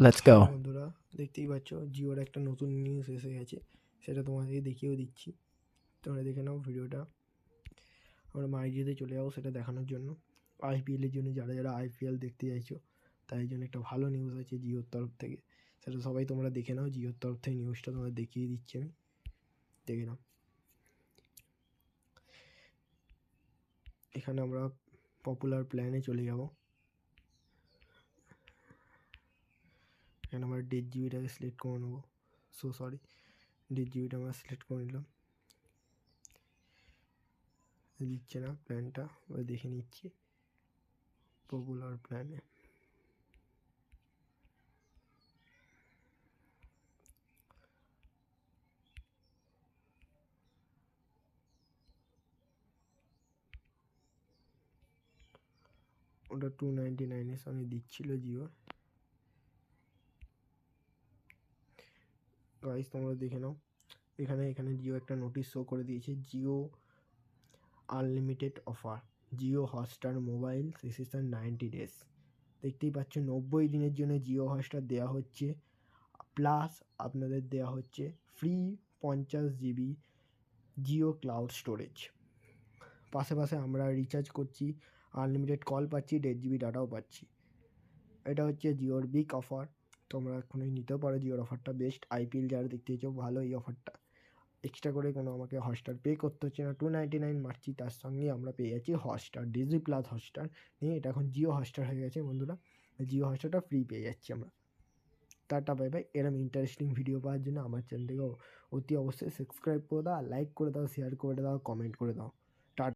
Let's go. বন্ধুরা, দেখতেই পাচ্ছ, জিওর একটা নতুন নিউজ এসে গেছে। সেটা তোমাদেরকে দেখিয়েও দিচ্ছি। তোমরা দেখে নাও ভিডিওটা। আমরা মাইজিতে চলে যাব সেটা দেখানোর জন্য। আইপিএলের জন্য যারা যারা আইপিএল দেখতে চাইছো তাই জন্য একটা ভালো নিউজ আছে জিওর তরফ থেকে। সেটা সবাই তোমরা দেখে নাও, জিওর তরফ থেকে নিউজটা তোমরা দেখিয়ে দিচ্ছি আমি। দেখে নাও। এখানে আমরা পপুলার প্ল্যানে চলে যাব। এখানে আমরা দেড় জিবিটাকে সিলেক্ট করে নেব সো সরি দেড় জিবিটা আমরা সিলেক্ট করে নিলাম দিচ্ছে না প্ল্যানটা ওই দেখে নিচ্ছি পপুলার প্ল্যানে ওটা টু নাইনটি নাইনের সঙ্গে দিচ্ছিল জিও গাইস তোমরা দেখে নাও। এখানে এখানে জিও একটা নোটিশ শো করে দিয়েছে, Jio unlimited offer Jio Hotstar mobile sixteen ninety days দেখতেই পাচ্ছ, নব্বই দিনের জন্য জিও হটস্টার দেওয়া হচ্ছে প্লাস আপনাদের দেওয়া হচ্ছে ফ্রি পঞ্চাশ জিবি জিও ক্লাউড স্টোরেজ পাশে পাশে আমরা রিচার্জ করছি আনলিমিটেড কল পাচ্ছি, দেড় জিবি ডাটাও পাচ্ছি। এটা হচ্ছে জিওর বিগ অফার তোমরা এখনই নিতেও পারো জিওর অফারটা। বেস্ট আইপিএল যারা দেখতে চাইছো ভালো এই অফারটা। এক্সট্রা করে কোনো আমাকে হটস্টার পে করতে হচ্ছে না। টু নাইনটি নাইন মারছি, তার সঙ্গে আমরা পেয়ে যাচ্ছি হটস্টার ডিজি প্লাস হটস্টার নিয়ে এটা এখন জিও হটস্টার হয়ে গেছে বন্ধুরা। জিও হটস্টারটা ফ্রি পেয়ে যাচ্ছি আমরা। টাটা বাই বাই এরম ইন্টারেস্টিং ভিডিও পাওয়ার জন্য আমার চ্যানেলটিকে অতি অবশ্যই সাবস্ক্রাইব করে দাও লাইক করে দাও শেয়ার করে দাও কমেন্ট করে দাও।